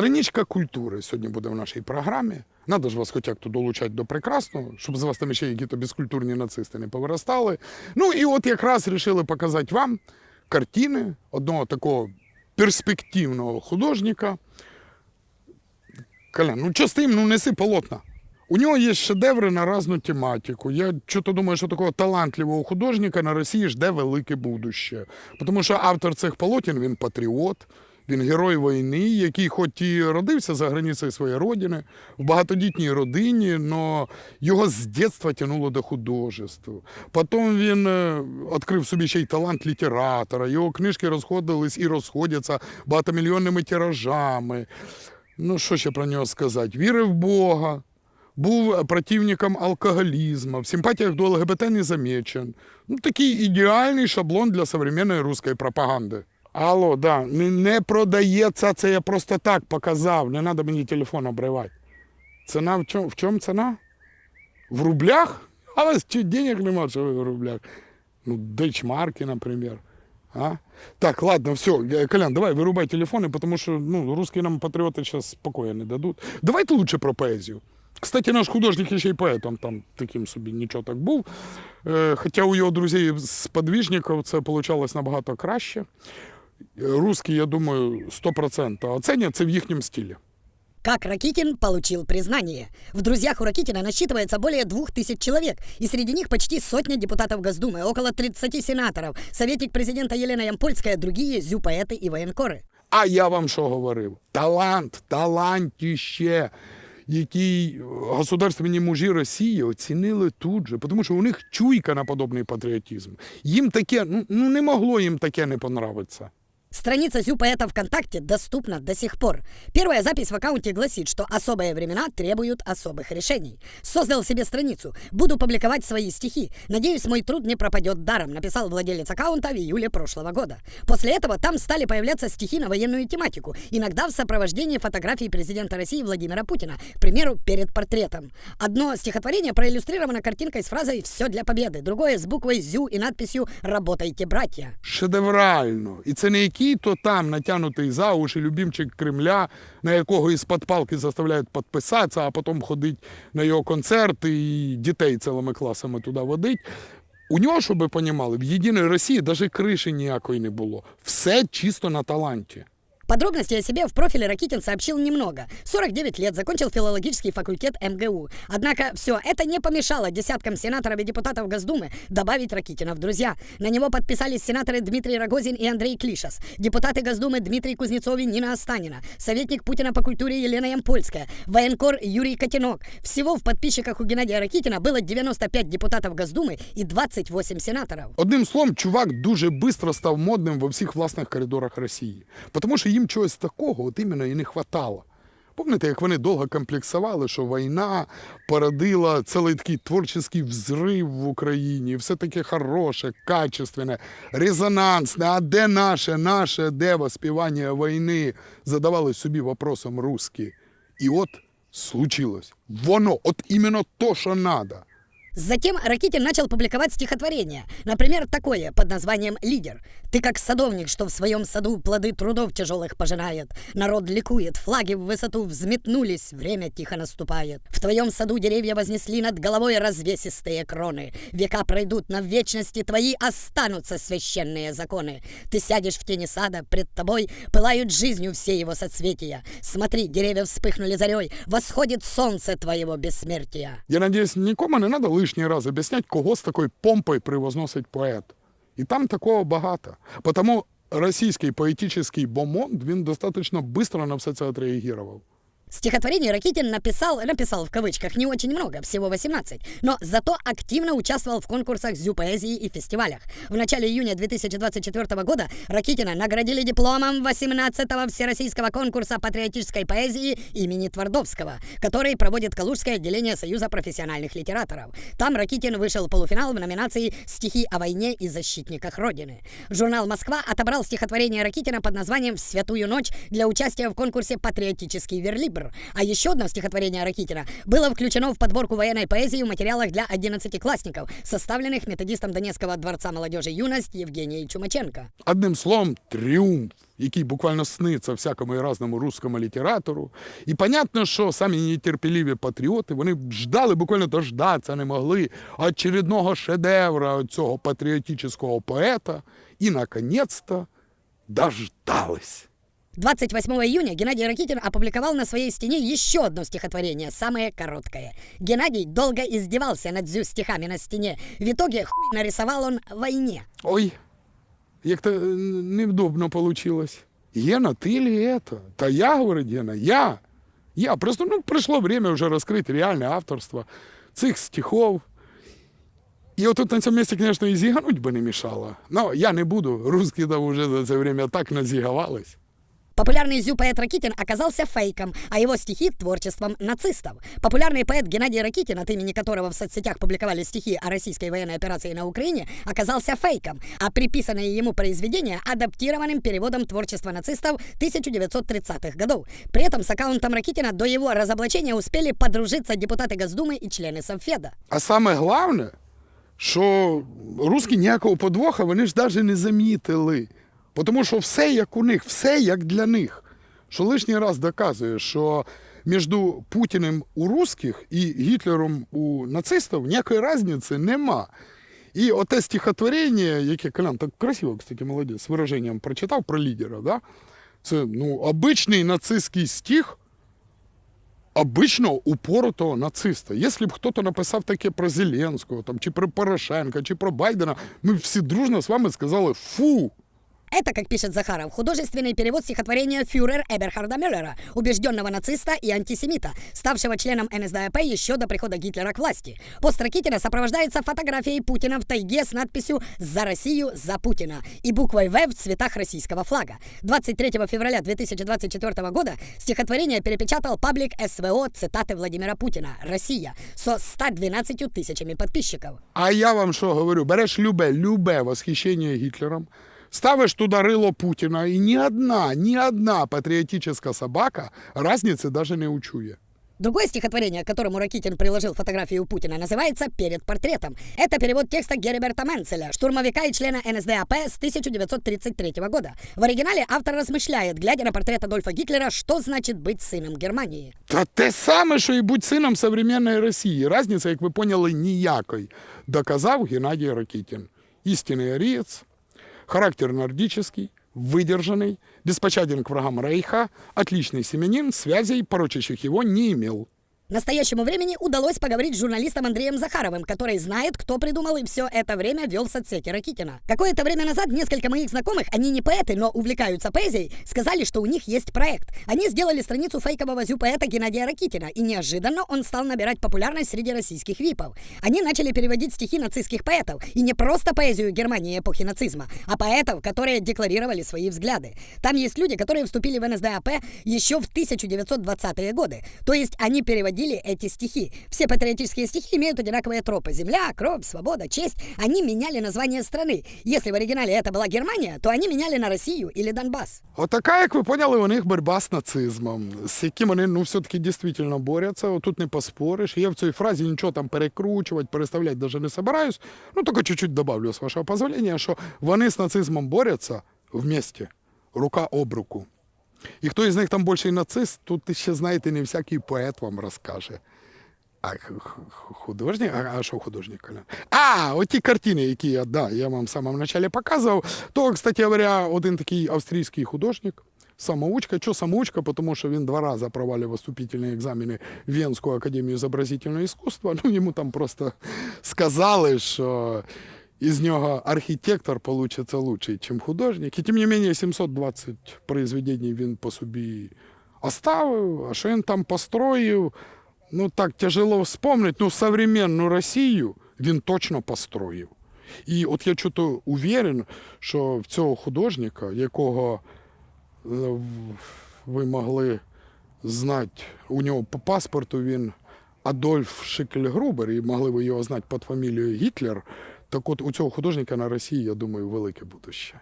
Страничка культури сьогодні буде в нашій програмі. Надо ж вас хоч як то долучати до прекрасного, щоб з вас там ще які-то безкультурні нацисти не повиростали. Ну і от якраз вирішили показати вам картини одного такого перспективного художника. Колян, ну що з тим, ну неси полотна. У нього є шедеври на різну тематику. Я чого думаю, що такого талантливого художника на Росії жде велике будуще. Тому що автор цих полотен він патріот, він герой війни, який хоч і родився за границею своєї родини, в багатодітній родині, але його з дитинства тягнуло до художества. Потім він е, відкрив собі ще й талант літератора, його книжки розходились і розходяться багатомільйонними тиражами. Ну, що ще про нього сказати? Вірив в Бога, був противником алкоголізму, в симпатіях до ЛГБТ не замечен. Ну, такий ідеальний шаблон для современної русської пропаганди. Алло, да, не, не продається, це я просто так показав, не треба мені телефон обривати. Ціна в чому, в чому ціна? В рублях? А у вас що, денег нема, що ви в рублях? Ну, дечмарки, наприклад. А? Так, ладно, все, я- Колян, давай вырубай телефоны, потому что ну, русские нам патриоты сейчас спокойно не дадут. Давайте лучше про поезію. Кстати, наш художник ще й поетом там таким собі нічого так був. Е, хоча у його друзів з подвижників це вийшло набагато краще. Е, Русські, я думаю, 100% оценять це в їхньому стилі. Как Ракитин получил признание? В друзьях у Ракитина насчитывается более двух тысяч человек, и среди них почти сотня депутатов Госдумы, около 30 сенаторов, советник президента Елена Ямпольская, другие зю-поэты и военкоры. А я вам що говорив? Талант, талантіще, який государственні мужі Росії оцінили тут же, тому що у них чуйка на подобний патріотизм. Їм таке, ну, ну не могло їм таке не понравитися. Страница зю-поэта ВКонтакте доступна до сих пор. Первая запись в аккаунте гласит, что особые времена требуют особых решений. Создал себе страницу. Буду публиковать свои стихи. Надеюсь, мой труд не пропадет даром, написал владелец аккаунта в июле прошлого года. После этого там стали появляться стихи на военную тематику, иногда в сопровождении фотографий президента России Владимира Путина, к примеру, перед портретом. Одно стихотворение проиллюстрировано картинкой с фразой «Все для победы», другое с буквой «ЗЮ» и надписью «Работайте, братья». Шедеврально. І це не який то там натягнутий за уші любімчик Кремля, на якого із підпалки заставляють підписатися, а потім ходить на його концерти і дітей цілими класами туди водить. У нього, щоб ви розуміли, в єдиній Росії навіть криші ніякої не було. Все чисто на таланті. Подробностей о себе в профиле Ракитин сообщил немного. 49 лет, закончил филологический факультет МГУ. Однако все это не помешало десяткам сенаторов и депутатов Госдумы добавить Ракитина в друзья. На него подписались сенаторы Дмитрий Рогозин и Андрей Клишас, депутаты Госдумы Дмитрий Кузнецов и Нина Останина, советник Путина по культуре Елена Ямпольская, военкор Юрий Котенок. Всего в подписчиках у Геннадия Ракитина было 95 депутатов Госдумы и 28 сенаторов. Одним словом, чувак дуже швидко став модним во всіх власних коридорах Росії. Тому що їм чогось такого от іменно і не хватало. Пам'ятаєте, як вони довго комплексували, що війна породила цілий такий творчий взрив в Україні, все таке хороше, качественне, резонансне. А де наше, наше, де воспівання війни? Задавали собі вопросом русські. І от случилось. Воно, от іменно то, що треба. Затем Ракитин начал публиковать стихотворение. Например, такое под названием «Лидер». «Ты как садовник, что в своем саду плоды трудов тяжелых пожинает. Народ ликует, флаги в высоту взметнулись, время тихо наступает. В твоем саду деревья вознесли над головой развесистые кроны. Века пройдут, но в вечности твои останутся священные законы. Ты сядешь в тени сада, пред тобой пылают жизнью все его соцветия. Смотри, деревья вспыхнули зарей, восходит солнце твоєго бессмертия». Я надіюсь, нікому не треба лишній раз об'ясняти, кого з такою помпою превозносить поет. І там такого багато. Тому російський поетичний бомонд, він достатньо швидко на все це відреагував. Стихотворений Ракитин написал, написал в кавычках не очень много, всего 18, но зато активно участвовал в конкурсах зю-поэзии и фестивалях. В начале июня 2024 года Ракитина наградили дипломом 18-го Всероссийского конкурса патриотической поэзии имени Твардовского, который проводит Калужское отделение Союза профессиональных литераторов. Там Ракитин вышел в полуфинал в номинации «Стихи о войне и защитниках Родины». Журнал «Москва» отобрал стихотворение Ракитина под названием «В святую ночь» для участия в конкурсе «Патриотический верлибр», Тибр. А еще одно стихотворение Ракитина было включено в подборку военной поэзии в материалах для 11-классников, составленных методистом Донецкого дворца молодежи юность Евгенией Чумаченко. Одним словом, тріумф, який буквально сниться всякому і разному русскому літератору. І понятно, що самі нетерпеливі патріоти, вони б ждали буквально дождатися не могли очередного шедевра цього патріотичного поета. І, наконец-то, дождались. 28 июня Геннадий Ракитин опубликовал на своей стене еще одно стихотворение, самое короткое. Геннадий долго издевался над зю стихами на стене. В итоге хуй нарисовал он «Войне». Ой, як-то е, невдобно получилось. Гена, ты ли это? Та я, говорит Гена, я. Я. Просто ну, пришло время уже раскрыть реальное авторство цих стихов. І отут на цьому місці, звісно, і зігануть би не мішало. Ну, я не буду. Русські там уже за це время так назігавались. Популярный зю-поэт Ракитин оказался фейком, а его стихи — творчеством нацистов. Популярный поэт Геннадий Ракитин, от имени которого в соцсетях публиковали стихи о российской военной операции на Украине, оказался фейком, а приписанные ему произведения — адаптированным переводом творчества нацистов 1930-х годов. При этом с аккаунтом Ракитина до его разоблачения успели подружиться депутаты Госдумы и члены Совфеда. А саме головне, що русські ніякого подвоха вони ж навіть не замітили. Тому що все як у них, все як для них. Що лишній раз доказує, що між Путіним у русських і Гітлером у нацистів ніякої різниці нема. І оте стихотворення, яке Колян так красиво, кстати, молодець, з вираженням прочитав про лідера, да? це ну, обичний нацистський стих, обичного упоротого нациста. Якщо б хтось написав таке про Зеленського, там, чи про Порошенка, чи про Байдена, ми всі дружно з вами сказали фу. Это, как пишет Захаров, художественный перевод стихотворения «Фюрер» Эберхарда Мюллера, убежденного нациста и антисемита, ставшего членом НСДАП еще до прихода Гитлера к власти. Пост Ракитина сопровождается фотографией Путина в тайге с надписью «За Россию, за Путина» и буквой «В» в цветах российского флага. 23 февраля 2024 года стихотворение перепечатал паблик СВО цитаты Владимира Путина «Россия» со 112 тысячами подписчиков. А я вам що говорю, береш любе, любе восхищення Гітлером, ставиш туди рило Путіна, і ні одна, ні одна патріотична собака разниці навіть не учує. Другое стихотворение, к которому Ракитин приложил фотографию Путина, называется «Перед портретом». Это перевод текста Герберта Менцеля, штурмовика и члена НСДАП с 1933 года. В оригинале автор размышляет, глядя на портрет Адольфа Гитлера, что значит быть сыном Германии. Та те саме, що і будь сином современної Росії. Разниця, як ви поняли, ніякої. Доказав Геннадій Ракитин. Істинний арієць, характер нордический, выдержанный, беспощаден к врагам Рейха, отличный семенин, связей, порочащих его, не имел. Настоящему времени удалось поговорить с журналистом Андреем Захаровым, который знает, кто придумал и все это время вел соцсети Ракитина. Какое-то время назад несколько моих знакомых, они не поэты, но увлекаются поэзией, сказали, что у них есть проект. Они сделали страницу фейкового зю-поэта Геннадия Ракитина, и неожиданно он стал набирать популярность среди российских випов. Они начали переводить стихи нацистских поэтов, и не просто поэзию Германии эпохи нацизма, а поэтов, которые декларировали свои взгляды. Там есть люди, которые вступили в НСДАП еще в 1920-е годы, то есть они переводили эти стихи. Все патриотические стихи имеют одинаковые тропы. Земля, кровь, свобода, честь. Они меняли название страны. Если в оригинале это была Германия, то они меняли на Россию или Донбасс. Отака, як ви поняли, у них боротьба з нацизмом, з яким вони ну, все-таки дійсно борються. Тут не поспориш. Я в цій фразі нічого там перекручувати, переставляти навіть не собираюсь. Ну, тільки чуть-чуть добавлю, з вашого дозволення, що вони з нацизмом борються вместе, рука об руку. І хто із них там більший нацист, тут ще, знаєте, не всякий поет вам розкаже. А художник? А, що художник? А, оті картини, які я, да, я вам в самому началі показував. То, кстати говоря, один такий австрійський художник, самоучка. Що самоучка? Тому що він два рази провалив вступительні екзамени в Венську академію зобразительного іскусства. Ну, йому там просто сказали, що із нього архітектор получиться лучший, ніж художник. І тим не менше 720 произведень він по собі оставив, а що він там построїв, ну так тяжело вспомнити, ну современну Росію він точно построїв. І от я чого уверен, що в цього художника, якого е, ви могли знати, у нього по паспорту він Адольф Шикель-Грубер, і могли ви його знати під фамілією Гітлер. Так от у цього художника на Росії, я думаю, велике будуще.